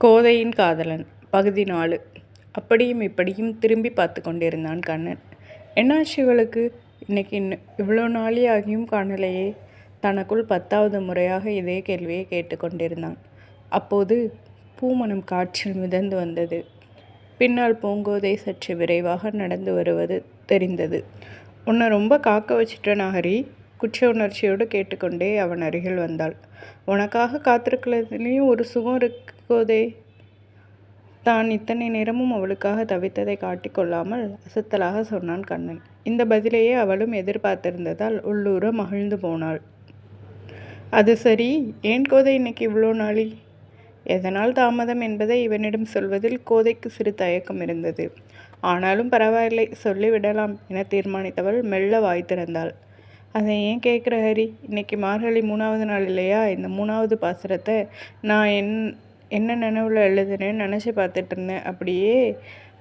கோதையின் காதலன் பகுதி நாலு. அப்படியும் இப்படியும் திரும்பி பார்த்து கொண்டிருந்தான் கண்ணன். என்னாச்சு இவளுக்கு? இன்னைக்கு இன்னும் இவ்வளோ நாளே ஆகியும் காணலையே. தனக்குள் பத்தாவது முறையாக இதே கேள்வியை கேட்டுக்கொண்டிருந்தான் அப்போது பூமணம் காற்றில் மிதந்து வந்தது. பின்னால் பூங்கோதை சற்று விரைவாக நடந்து வருவது தெரிந்தது. உன்னை ரொம்ப காக்க வச்சுட்டேன் நகரி. குற்ற உணர்ச்சியோடு கேட்டுக்கொண்டே அவன் அருகில் வந்தாள். உனக்காக காத்திருக்கிறதுலேயும் ஒரு சுகம் இருக்கோதே. தான் இத்தனை நேரமும் அவளுக்காக தவித்ததை காட்டிக்கொள்ளாமல் அசத்தலாக சொன்னான் கண்ணன். இந்த பதிலையே அவளும் எதிர்பார்த்திருந்ததால் உள்ளூர மகிழ்ந்து போனாள். அது சரி. ஏன் கோதை இன்னைக்கு இவ்வளோ நாளி எதனால் தாமதம் என்பதை இவனிடம் சொல்வதில் கோதைக்கு சிறு தயக்கம் இருந்தது. ஆனாலும் பரவாயில்லை. சொல்லிவிடலாம் என தீர்மானித்தவள் மெல்ல வாய் திறந்தாள். அதை ஏன் கேட்குற ஹரி? இன்னைக்கு மார்கழி மூணாவது நாள் இல்லையா? இந்த மூணாவது பாசுரத்தை நான் என் என்ன நினைவில் எழுதுனேன்னு நினச்சி பார்த்துட்டு இருந்தேன். அப்படியே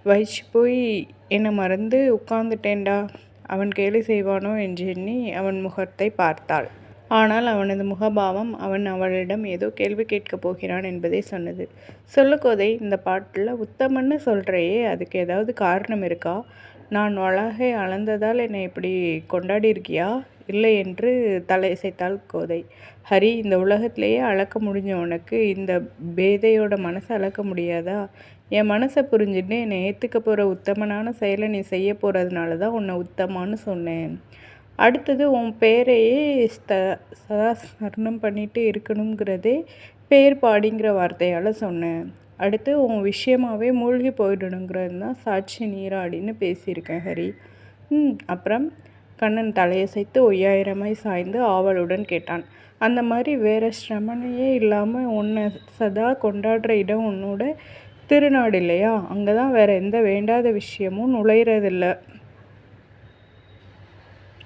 வயிச்சு போய் என்னை மறந்து உட்காந்துட்டேன்டா அவன் கேலி செய்வானோ என்று எண்ணி அவன் முகத்தை பார்த்தாள். ஆனால் அவனது முகபாவம் அவன் அவளிடம் ஏதோ கேள்வி கேட்கப் போகிறான் என்பதை சொன்னது. சொல்லு கோதை இந்த பாட்டில் உத்தமன்னு சொல்கிறையே அதுக்கு ஏதாவது காரணம் இருக்கா? நான் அழகை அளந்ததால் என்னை இப்படி கொண்டாடி இருக்கியா? இல்லை என்று தலையசைத்தாள் கோதை. ஹரி இந்த உலகத்திலேயே அளக்க முடிஞ்ச உனக்கு இந்த பேதையோட மனசை அளக்க முடியாதா? என் மனசை புரிஞ்சுட்டு என்னை ஏற்றுக்க போகிற உத்தமனான செயலை நீ செய்ய போகிறதுனால தான் உன்னை உத்தமான்னு சொன்னேன். அடுத்தது உன் பேரையே ஸ்த சதா ஸ்மரணம் பண்ணிட்டு இருக்கணுங்கிறதே பேர் பாடிங்கிற வார்த்தையால் சொன்னேன். அடுத்து உன் விஷயமாகவே மூழ்கி போயிடணுங்கிறது தான் சாட்சி நீராடின்னு பேசியிருக்கேன் ஹரி. ம் அப்புறம்? கண்ணன் தலையசைத்து ஒய்யாயிரமாய் சாய்ந்து ஆவலுடன் கேட்டான். அந்த மாதிரி வேறு சிரமனையே இல்லாமல் உன்னை சதா கொண்டாடுற இடம் உன்னோட திருநாடு இல்லையா? அங்கே தான் வேறு எந்த வேண்டாத விஷயமும் நுழையிறதில்ல.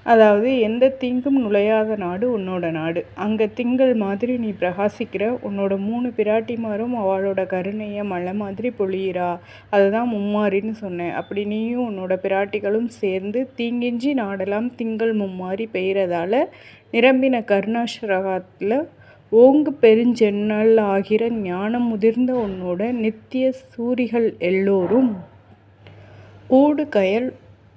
அதாவது எந்த தீங்கும் நுழையாத நாடு உன்னோட நாடு. அங்கே திங்கள் மாதிரி நீ பிரகாசிக்கிற உன்னோட மூணு பிராட்டிமாரும் அவளோட கருணையை மழை மாதிரி பொழியிறா. அதுதான் மும்மாரின்னு சொன்னேன். அப்படி நீயும் உன்னோட பிராட்டிகளும் சேர்ந்து தீங்கிஞ்சி நாடெல்லாம் திங்கள் மும்மாரி பெய்கிறதால நிரம்பின கருணாஸ்ரகத்தில் ஓங்கு பெருஞ்சென்னல் ஆகிற ஞானம் முதிர்ந்த உன்னோட நித்திய சூரிகள் எல்லோரும். ஊடு கயல்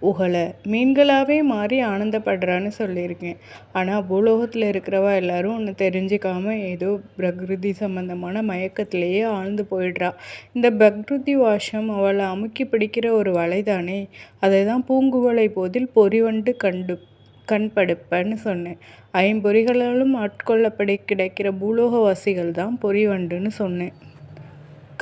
உகலை மீன்களாகவே மாறி ஆனந்தப்படுறான்னு சொல்லியிருக்கேன். ஆனால் பூலோகத்தில் இருக்கிறவா எல்லாரும் ஒன்று தெரிஞ்சுக்காம ஏதோ பிரகிருதி சம்மந்தமான மயக்கத்திலேயே ஆழ்ந்து போயிடுறா. இந்த பிரகிருதி வாஷம் அவளை அமுக்கி பிடிக்கிற ஒரு வலைதானே? அதை தான் பூங்குவலை போதில் பொறிவண்டு கண்டு கண்படுப்பேன்னு சொன்னேன். ஐம்பொறிகளாலும் ஆட்கொள்ளப்படி கிடைக்கிற பூலோகவாசிகள் தான் பொறிவண்டுன்னு சொன்னேன்.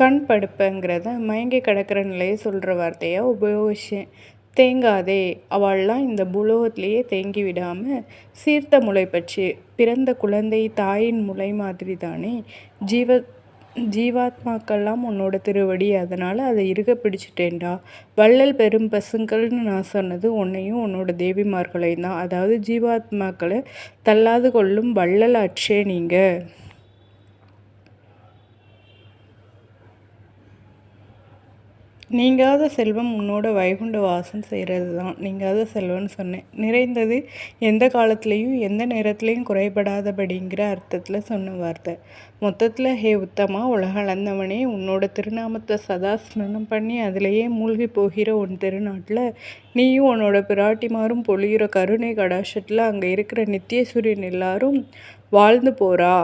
கண் படுப்பங்கிறத மயங்கி கிடக்கிற நிலையை சொல்கிற வார்த்தையாக உபயோகிச்சேன். தேங்காதே அவள்லாம் இந்த பூலோகத்திலேயே தேங்கி விடாமல் சீர்த்த முளை பற்றி பிறந்த குழந்தை தாயின் முளை மாதிரி தானே ஜீவ ஜீவாத்மாக்கள்லாம் உன்னோட திருவடி அதனால் அதை இருக பிடிச்சிட்டேன்டா. வள்ளல் பெரும் பசுங்கள்னு நான் சொன்னது உன்னையும் உன்னோட தேவிமார்களையும் தான் அதாவது ஜீவாத்மாக்களை தள்ளாது கொள்ளும் வள்ளல் அற்றே நீங்கள் நீங்காத செல்வம் உன்னோட வைகுண்ட வாசம் செய்கிறது தான் நீங்காத செல்வம்னு சொன்னேன். நிறைந்தது எந்த காலத்துலேயும் எந்த நேரத்துலேயும் குறைபடாதபடிங்கிற அர்த்தத்தில் சொன்ன வார்த்தை. மொத்தத்தில் ஹே உத்தமா உலகளந்தவனே உன்னோட திருநாமத்தை சதா ஸ்மரணம் பண்ணி அதிலேயே மூழ்கி போகிற உன் திருநாட்டில் நீயும் உன்னோட பிராட்டிமாரும் பொழிகிற கருணை கடாஷத்தில் அங்கே இருக்கிற நித்தியசூரியன் எல்லாரும் வாழ்ந்து போகிறா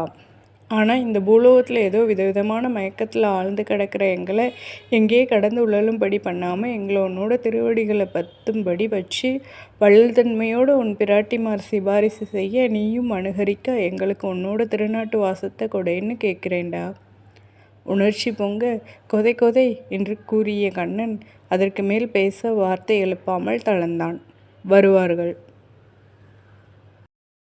ஆனால் இந்த பூலோகத்தில் ஏதோ விதவிதமான மயக்கத்தில் ஆழ்ந்து கிடக்கிற எங்களை எங்கேயே கடந்து உழலும்படி பண்ணாமல் எங்களை உன்னோட திருவடிகளை பத்தும்படி வச்சு வள்ளல்தன்மையோடு உன் பிராட்டிமார் சிபாரிசு செய்ய நீயும் அனுகரிக்க எங்களுக்கு உன்னோட திருநாட்டு வாசத்தை கொடைன்னு கேட்குறேன்டா. உணர்ச்சி பொங்க கொதை கொதை என்று கூறிய கண்ணன் அதற்கு மேல் பேச வார்த்தை எழுப்பாமல் தளர்ந்தான். வருவார்கள்.